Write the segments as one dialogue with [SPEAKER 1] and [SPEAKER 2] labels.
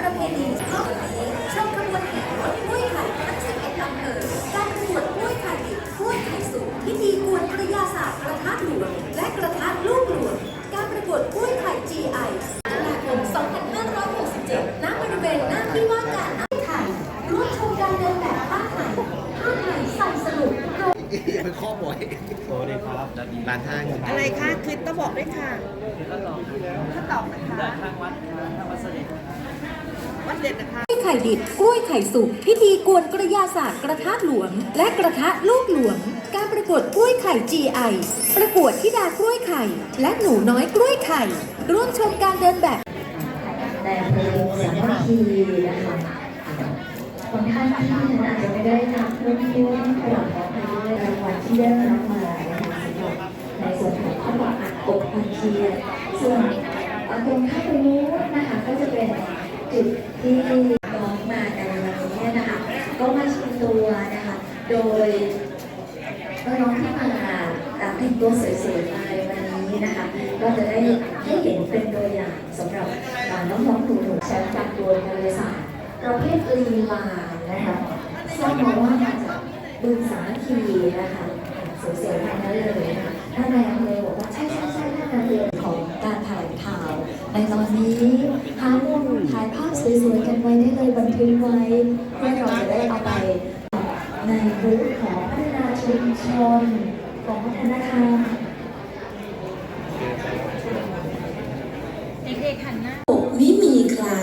[SPEAKER 1] ประเพณีรอบนี้ชมขบวนแห่รถกล้วยไข่ทั้ง11อำเภอการประกวดกล้วยไข่ดิบกล้วยไข่สุกพิธีกวนกระยาศาสตร์กระทะหลวงและกระทะลูกหลวงการประกวดกล้วยไข่ GI ตุลาคม2567ณบริเวณหน้าที่ว่าการไอำเภอไข่ร่วมชมการเดินแบบผ้าไทยผ้าไทยใส่สนุก
[SPEAKER 2] เป็นข้อบ่อย
[SPEAKER 3] สวัสดีครับ
[SPEAKER 2] ร้านห้าง
[SPEAKER 4] อะไรคะคือต้องบอกด้วยค่ะถ้าตอบนะคะ
[SPEAKER 3] ได้ข้างวัดข้างวัดเสด็จ
[SPEAKER 4] เด็ดนะคะ
[SPEAKER 1] กล้วยไข่ดิบกล้วยไข่สุก พิธีกวนกระยาศาสตร์กระทะหลวง และกระทะลูกหลวง การประกวดกล้วยไข่ GI ประกวดที่ดากล้วยไข่ และหนูน้อยกล้วยไข่ ร่วมชมการเดินแบบ
[SPEAKER 5] แต่เพลงสามัคคีนะคะบางท่านที่อาจจะไม่ได้รับเรื่องที่ว่าขยับร้องไปด้วยรางวัลที่ได้รับมานะคะสำหรับในส่วนของข้าวหมากอัดอบพันเทียนส่วนตรงข้างตรงนู้นนะคะก็จะเป็น จุดที่น้องมากันในวันนี้เนี่ยนะคะ ก็มาชิมตัวนะคะ โดยน้องที่มาแต่งตัวสวยๆมาในวันนี้นะคะ ก็จะได้ให้เห็นเป็นตัวอย่างสำหรับน้องๆหนูๆแชมป์การตัวบริษัทประเภทลีลานะคะทราบมาว่ามาจากบึงสาคคีนะคะสวยๆทั้งนั้นเลยนะคะท่านนายอำเภอบอกว่าใช่ใช่ใช่ท่านนายอำเภอของการถ่ายข่าว ในตอนนี้หามุมถ่ายภาพสวยๆกันไว้ได้เลยบันทึกไว้เพื่อเราจะได้เอาไป ในรูปของพัฒนาชุมชนของพัฒนาคาร
[SPEAKER 4] เด็กๆหันหน้า
[SPEAKER 2] ไม่
[SPEAKER 5] มีคลา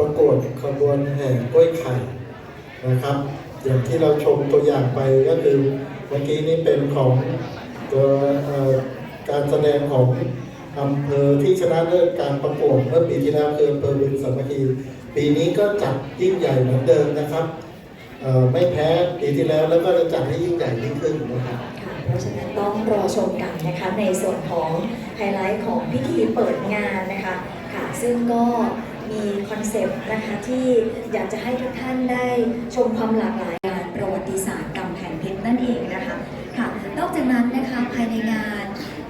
[SPEAKER 3] ป
[SPEAKER 6] ระกวดขบวนแห่กล้วยไข่นะครับ อย่างที่เราชมตัวอย่างไปก็คือเมื่อกี้นี้เป็นของตัวการแสดงของอำเภอที่ชนะเลิศการประกวดเมื่อปีที่แล้วคืออำเภอบึงสามัคคีปีนี้ก็จัดยิ่งใหญ่เหมือนเดิมนะครับไม่แพ้ปีที่แล้วแล้วก็จะจัดให้ยิ่งใหญ่ยิ่งขึ้นนะครับ
[SPEAKER 5] เพราะฉะนั้นต้องรอชมกันนะคะในส่วนของไฮไลท์ของพิธีเปิดงานนะคะค่ะซึ่งก็ มีคอนเซปต์นะคะที่อยากจะให้ทุกท่านได้ชมความหลากหลายงานประวัติศาสตร์กำแพงเพชรนั่นเองนะคะค่ะนอกจากนั้นนะคะภายในงาน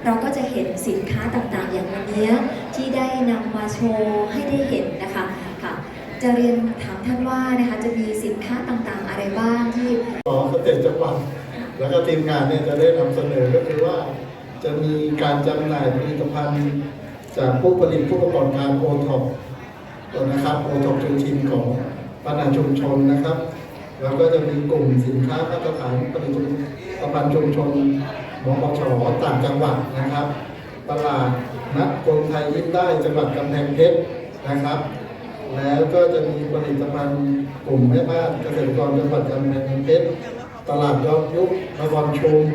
[SPEAKER 5] เราก็จะเห็นสินค้าต่างๆ อย่างวันนี้ที่ได้นำมาโชว์ให้ได้เห็นนะคะค่ะจะเรียนถามท่านว่านะคะจะมีสินค้าต่างๆ อะไรบ้างที่
[SPEAKER 6] ของเกษตรจังหวัดแล้วก็ทีมงานเนี่ยจะได้นำเสนอก็คือว่าจะมีการจำหน่ายผลิตภัณฑ์จากผู้ผลิตผู้ประกอบการโอท็อป นะครับโอท็อปชุมชินของพัฒนาชุมชนนะครับ แล้วก็จะมีกลุ่มสินค้ามาตรฐานผลิตภัณฑ์ชุมชนมปชต่างจังหวัดนะครับ ตลาดนัดคนไทยยิ้มได้จังหวัดกำแพงเพชรนะครับ แล้วก็จะมีผลิตภัณฑ์กลุ่มแม่บ้านเกษตรกรจังหวัดกำแพงเพชรตลาดยอดยุคนครชุม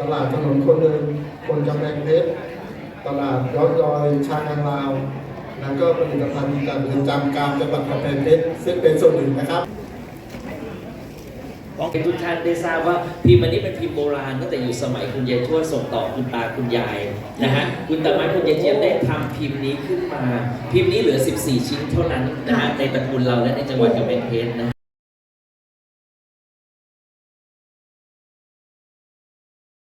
[SPEAKER 6] ตลาดถนนคนเดินคนกำแพงเพชรตลาดยอดดอยชางลาว แล้วก็ผลิตภัณฑ์จากเรือนจำกลางจังหวัดกำแพงเพชรซึ่งเป็นส่วนหนึ่งนะครับ
[SPEAKER 7] ให้ทุกท่านได้ทราบว่าพิมพ์อันนี้เป็นพิมพ์โบราณตั้งแต่อยู่สมัยคุณยายทวดส่งต่อคุณตาคุณยายนะฮะคุณตาไม้คุณยายเจียมได้ทำพิมพ์นี้ขึ้นมา พิมพ์นี้เหลือ 14 ชิ้นเท่านั้นนะฮะในตระกูลเราและในจังหวัดกำแพงเพชรนะ